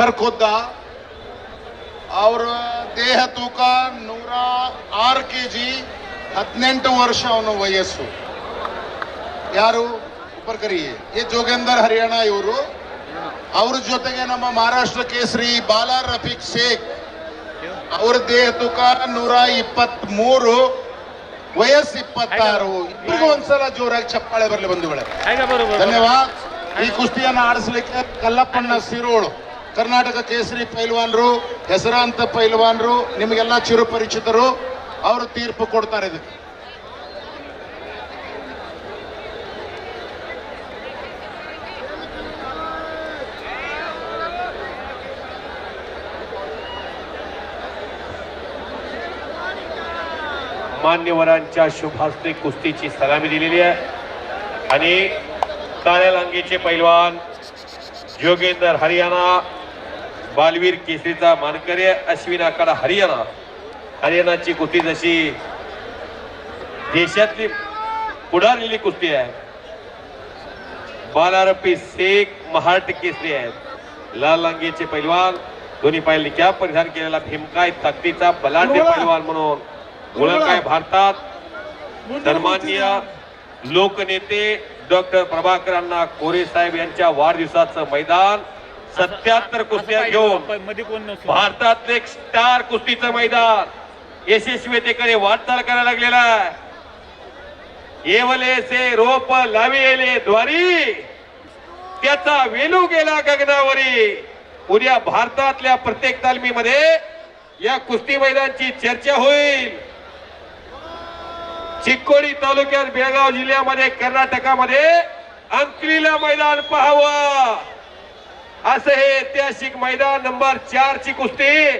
ಕರ್ಕೊದ್ದ. ಅವರ ದೇಹ ತೂಕ ನೂರ ಆರು ಕೆ ಜಿ ಹದಿನೆಂಟು ವರ್ಷ ಅವನ ವಯಸ್ಸು. ಯಾರು? ಉಪರ್ಕರಿ. ಎ ಜೋಗೇಂದರ್ ಹರಿಯಾಣ ಇವರು. ಅವ್ರ ಜೊತೆಗೆ ನಮ್ಮ ಮಹಾರಾಷ್ಟ್ರ ಕೇಸರಿ ಬಾಲಾ ರಫೀಕ್ ಶೇಖ್. ಅವ್ರ ದೇಹ ತೂಕ ನೂರ ಇಪ್ಪತ್ತ್ ಮೂರು ವಯಸ್ಸು ಇಪ್ಪತ್ತಾರು. ಇಬ್ಬರಿಗೂ ಒಂದ್ಸಲ ಜೋರಾಗಿ ಚಪ್ಪಾಳೆ ಬರಲಿ ಬಂಧುಗಳೇ. ಧನ್ಯವಾದ. ಈ ಕುಸ್ತಿಯನ್ನು ಆಡಿಸ್ಲಿಕ್ಕೆ ಕಲ್ಲಪ್ಪಣ್ಣ ಸಿರೋಳು. ಕರ್ನಾಟಕ ಕೇಸರಿ ಪೈಲ್ವಾನ್ರು ಹೆಸರಾಂತ ಪೈಲ್ವಾನ್ರು ನಿಮಗೆಲ್ಲ ಚಿರುಪರಿಚಿತರು ಅವರು ತೀರ್ಪು ಕೊಡ್ತಾರೆ ಇದಕ್ಕೆ मान्यवरांच्या शुभास्ते कुस्तीची सलामी दिलेली आहे आणि काळ्या लांगीचे पैलवान योगेंदर हरियाणा बालवीर केसरीचा मानकरी अश्विन आखाडा हरियाणा. हरियाणाची कुस्ती जशी देशातली पुढारलेली कुस्ती आहे. बालारपी शेख महाराष्ट्र केसरी आहेत. लाल लांगीचे पैलवान दोन्ही पाय कॅप परिधान केलेला भीमकाय ताकदीचा बलाढ्य पैलवान म्हणून ओळख आहे भारतात? सन्माननीय लोकनेते डॉक्टर प्रभाकर अण्णा कोरे साहेब यांच्या वाढदिवसाचं मैदान. सत्याहत्तर कुस्त्या घेऊन भारतातलं एक स्टार कुस्तीचं मैदान यशस्वीतेकडे वाटचाल करायला लागलेला आहे. येवले से रोप लाविले द्वारी. त्याचा वेलू गेला गगनावरी. उद्या भारतातल्या प्रत्येक तालमीमध्ये या कुस्ती मैदानची चर्चा होईल. चिक्कोडी तालुक्यात बेळगाव जिल्ह्यामध्ये कर्नाटकामध्ये अंकलीला मैदान पाहावं. असं हे ऐतिहासिक मैदान नंबर चार ची कुस्ती.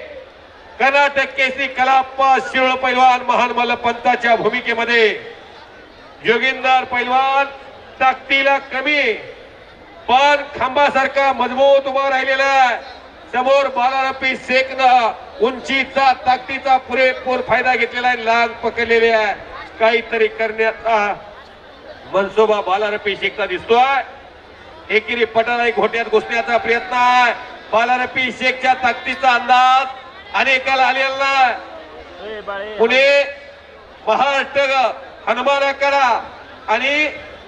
कर्नाटक केसरी कलाप्पा शिरोळ पैलवान महान मल्लपंताच्या भूमिकेमध्ये. जोगिंदर पैलवान ताकदीला कमी. पण खांबासारखा मजबूत उभा राहिलेला आहे. समोर बालारपी शेखनं उंचीचा ताकदीचा पुरेपूर फायदा घेतलेला आहे. लांब पकडलेली आहे. काहीतरी करण्याचा मनसोबा बालारपी शेखचा दिसतोय. एकेरी पटाला एक घोट्यात घुसण्याचा प्रयत्न आहे. बालारपी शेखच्या ताकदीचा अंदाज अनेकाला आलेला नाही. पुणे महाराष्ट्र हनुमान करा आणि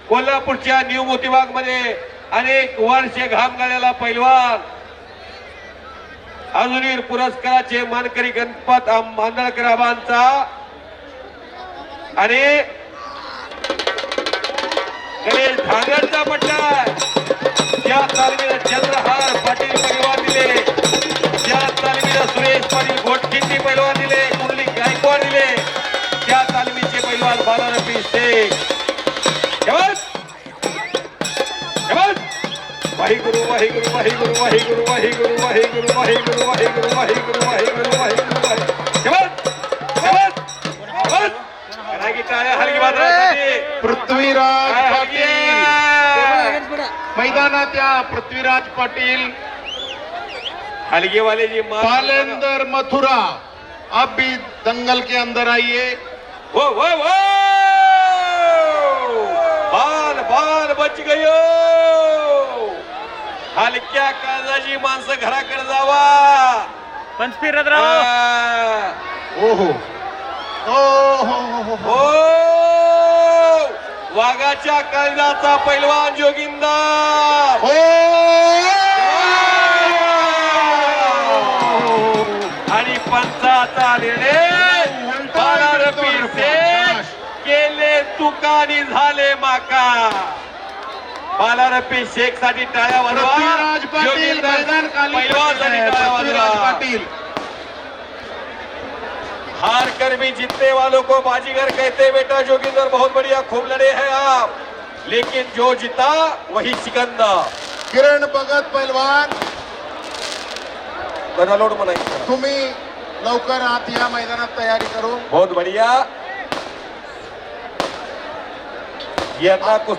कोल्हापूरच्या न्यू मोतीबागमध्ये अनेक वर्ष घाम गाळ्याला पैलवान. अजूनवीर पुरस्काराचे मानकरी गणपत आम- आबांचा आणि गणेश धांगडचा पट्टा त्या तालमीला चंद्रहार पाटील पैलवान दिले त्या तालमीला सुरेश पाटील गोटखिंडी पैलवान दिले कुंडली गायकवाड दिले त्या तालमीचे पैलवान बालारपी शेख! वाहिगुरु वाहिगुरु वाहिगुरु वाहिगुरु वाहिगुरु वाहिगुरु वाहिगुरु वाहिगुरु वाहिगुरु वाहिगुरु वाहिगुरु वाहिगुरु जवान! जवान! जवान! करा की टाळ्या हलगी वाजवायसाठी. पृथ्वीराज काय पाटील हलगी? मैदानात या पृथ्वीराज पाटील हलगे वाले जी पालेंदर मथुरा अब भी दंगल के अंदर आइए। वो वो वो बाल बाल बच गयो! हलक्या काळजाची माणसं घराकडे जावा! पंच फिरत राहा आ, ओहो ओहो हो, हो. हो! वाघाच्या काळजाचा पैलवान जोगिंदर. हो! आणि पंचाचा निर्णय केले तुकानी झाले माका. बालारपी शेखसाठी टाळ्या वाजवा. पाटील. हार कर भी जीतने वालों को बाजीगर कहते बेटा जोगिंदर बहुत बढ़िया खूब लड़े हैं आप लेकिन जो जीता वही सिकंदर। किरण भगत पैलवान बना लोड म्हणायचं तुम्ही लवकर आत या मैदानात तयारी करू. बहुत बढ़िया। यांना कुस्ती